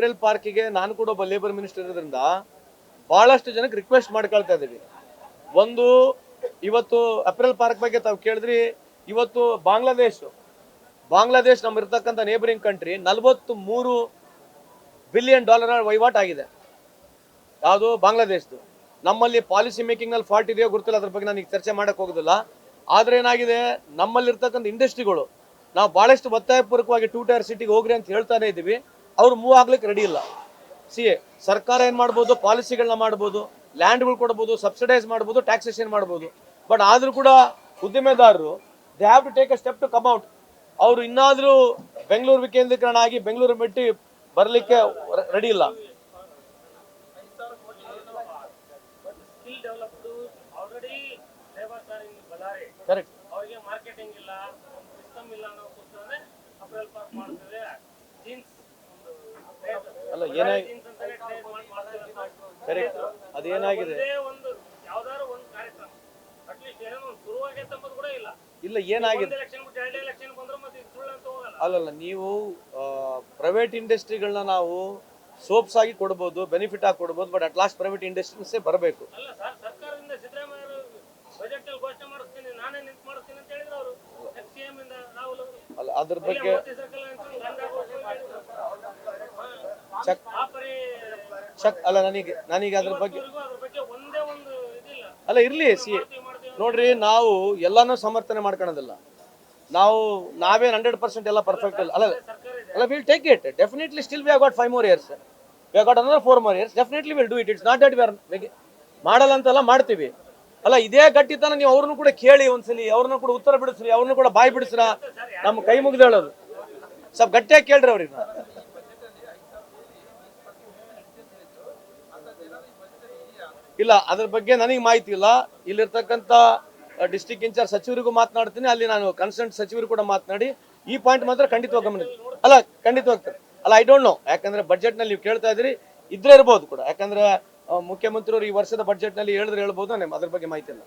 April ಪಾರ್ಕಿಗೆ ನಾನು ಕೂಡ ಒಬ್ಬ ಲೇಬರ್ ಮಿನಿಸ್ಟರ್ ಇರೋದ್ರಿಂದ ಬಹಳಷ್ಟು ಜನಕ್ಕೆ ರಿಕ್ವೆಸ್ಟ್ ಮಾಡ್ಕೊಳ್ತಾ ಇದ್ದೀವಿ. ಒಂದು, ಇವತ್ತು ಏಪ್ರಿಲ್ ಪಾರ್ಕ್ ಬಗ್ಗೆ ತಾವು ಕೇಳಿದ್ರಿ, ಇವತ್ತು ಬಾಂಗ್ಲಾದೇಶ್ ಬಾಂಗ್ಲಾದೇಶ್ ನಮ್ಮ ಇರ್ತಕ್ಕಂಥ ನೇಬರಿಂಗ್ ಕಂಟ್ರಿ ನಲವತ್ತು ಮೂರು ಬಿಲಿಯನ್ ಡಾಲರ್ ವಹಿವಾಟು ಆಗಿದೆ. ಯಾವುದು? ಬಾಂಗ್ಲಾದೇಶದ್ದು ನಮ್ಮಲ್ಲಿ ಪಾಲಿಸಿ ಮೇಕಿಂಗ್ನಲ್ಲಿ ಫಾಲ್ಟ್ ಇದೆಯೋ ಗೊತ್ತಿಲ್ಲ, ಅದ್ರ ಬಗ್ಗೆ ನಾನು ಈಗ ಚರ್ಚೆ ಮಾಡಕ್ ಹೋಗೋದಿಲ್ಲ. ಆದರೆ ಏನಾಗಿದೆ? ನಮ್ಮಲ್ಲಿರ್ತಕ್ಕಂಥ ಇಂಡಸ್ಟ್ರಿಗಳು ನಾವು ಬಹಳಷ್ಟು ಒತ್ತಾಯಪೂರ್ವಕವಾಗಿ ಟೂ ಟೈರ್ ಸಿಟಿಗೆ ಹೋಗ್ರಿ ಅಂತ ಹೇಳ್ತಾನೆ ಇದ್ದೀವಿ. ಅವ್ರು ಮೂವ್ ಆಗ್ಲಿಕ್ಕೆ ರೆಡಿ ಇಲ್ಲ. ಸಿ ಸರ್ಕಾರ ಏನ್ ಮಾಡ್ಬೋದು? ಪಾಲಿಸಿಗಳನ್ನ ಮಾಡ್ಬೋದು. ಲ್ಯಾಂಡ್ಗಳು ಕೊಡ್ಬೋದು ಸಬ್ಸಿಡೈಸ್ ಮಾಡ್ಬೋದು ಟ್ಯಾಕ್ಸೇಷನ್ ಮಾಡ್ಬೋದು. ಬಟ್ ಆದ್ರೂ ಕೂಡ ಉದ್ದಿಮೆದಾರರು they have to take a step to come out ಅವರು ಇನ್ನಾದ್ರೂ ಬೆಂಗಳೂರು ವಿಕೇಂದ್ರೀಕರಣ ಆಗಿ ಬೆಂಗಳೂರು ಮೆಟ್ಟಿ ಬರಲಿಕ್ಕೆ ರೆಡಿ ಇಲ್ಲ. ಕರೆಕ್ಟ್ ಮಾರ್ಕೆಟಿಂಗ್ ಇಲ್ಲ ಸಿಸ್ಟಮ್ ಇಲ್ಲ ಜೀನ್ಸ್ ಅಲ್ಲ, ಏನಾಗಿ- ಕರೆಕ್ಟ್ ಅದೇನಾಗಿದೆ ಒಂದು ಯಾವ್ದಾದ್ರು ಒಂದು ಕಾರ್ಯಕ್ರಮ. ಅಟ್ಲೀಸ್ಟ್ ಏನೋ ಒಂದು ಶುರುವಾಗೈತೆ ಅಂಬೋದು ಕೂಡ ಇಲ್ಲ. ಇಲ್ಲ ಏನಾಗಿದೆ? ಅಲ್ಲಲ್ಲ ನೀವು ಪ್ರೈವೇಟ್ ಇಂಡಸ್ಟ್ರಿಗಳನ್ನ ನಾವು ಸೋಪ್ಸ್ ಆಗಿ ಕೊಡ್ಬೋದು ಬೆನಿಫಿಟ್ ಆಗಿ ಕೊಡ್ಬೋದು ಬಟ್ ಅಟ್ ಲಾಸ್ಟ್ ಪ್ರೈವೇಟ್ ಇಂಡಸ್ಟ್ರೀಸೇ ಬರಬೇಕು. ಅಲ್ಲ ಅದ್ರ ಬಗ್ಗೆ ಚೆಕ್ ಚೆಕ್ ಅಲ್ಲ, ನನಗೆ ನನಗೆ ಅದ್ರ ಬಗ್ಗೆ ಅಲ್ಲ, ಇರ್ಲಿ, ಸಿ ನೋಡ್ರಿ, ನಾವು ಎಲ್ಲಾನು ಸಮರ್ಥನೆ ಮಾಡ್ಕೊಳೋದಿಲ್ಲ. ನಾವು ನಾವೇನ್ ಹಂಡ್ರೆಡ್ ಪರ್ಸೆಂಟ್ ಎಲ್ಲ ಪರ್ಫೆಕ್ಟ್ ಅಲ್ಲ ಅಲ್ಲ will take it definitely still we got five more years we got another four more years definitely will do it it's not that we are ಮಾಡಲ್ಲ ಅಂತೆಲ್ಲ ಮಾಡ್ತೀವಿ. ಅಲ್ಲ, ಇದೇ ಗಟ್ಟಿತನ ನೀವು ಅವ್ರನ್ನು ಕೂಡ ಕೇಳಿ ಒಂದ್ಸಲಿ, ಅವ್ರನ್ನ ಕೂಡ ಉತ್ತರ ಬಿಡಿಸ್ರಿ, ಅವ್ರನ್ನ ಕೂಡ ಬಾಯಿ ಬಿಡಿಸ್ರ. ನಮ್ಮ ಕೈ ಮುಗ್ದು ಸ್ವಲ್ಪ ಗಟ್ಟಿಯಾಗಿ ಕೇಳ್ರಿ ಅವ್ರಿಗೆ. ಇಲ್ಲ, ಅದ್ರ ಬಗ್ಗೆ ನನಗೆ ಮಾಹಿತಿ ಇಲ್ಲ. ಇಲ್ಲಿರ್ತಕ್ಕಂಥ ಡಿಸ್ಟಿಕ್ ಇನ್ಚಾರ್ಜ್ ಸಚಿವರಿಗೂ ಮಾತನಾಡ್ತೀನಿ. ಅಲ್ಲಿ ನಾನು ಕನ್ಸರ್ಟ್ ಸಚಿವರು ಕೂಡ ಮಾತನಾಡಿ, ಈ ಪಾಯಿಂಟ್ ಮಾತ್ರ ಖಂಡಿತವಾಗಿ ಗಮನ ಅಲ್ಲ ಖಂಡಿತವಾಗ್ತಾರೆ ಅಲ್ಲ ಐ ಡೋಂಟ್ ನೋ ಯಾಕಂದ್ರೆ ಬಜೆಟ್ನಲ್ಲಿ ನೀವು ಕೇಳ್ತಾ ಇದ್ರಿ ಇದ್ರೆ ಇರ್ಬೋದು ಕೂಡ. ಯಾಕಂದ್ರೆ ಮುಖ್ಯಮಂತ್ರಿಯವರು ಈ ವರ್ಷದ ಬಜೆಟ್ನಲ್ಲಿ ಹೇಳಿದ್ರೆ ಹೇಳ್ಬೋದು ನಾನು ಅದ್ರ ಬಗ್ಗೆ ಮಾಹಿತಿ ಇಲ್ಲ.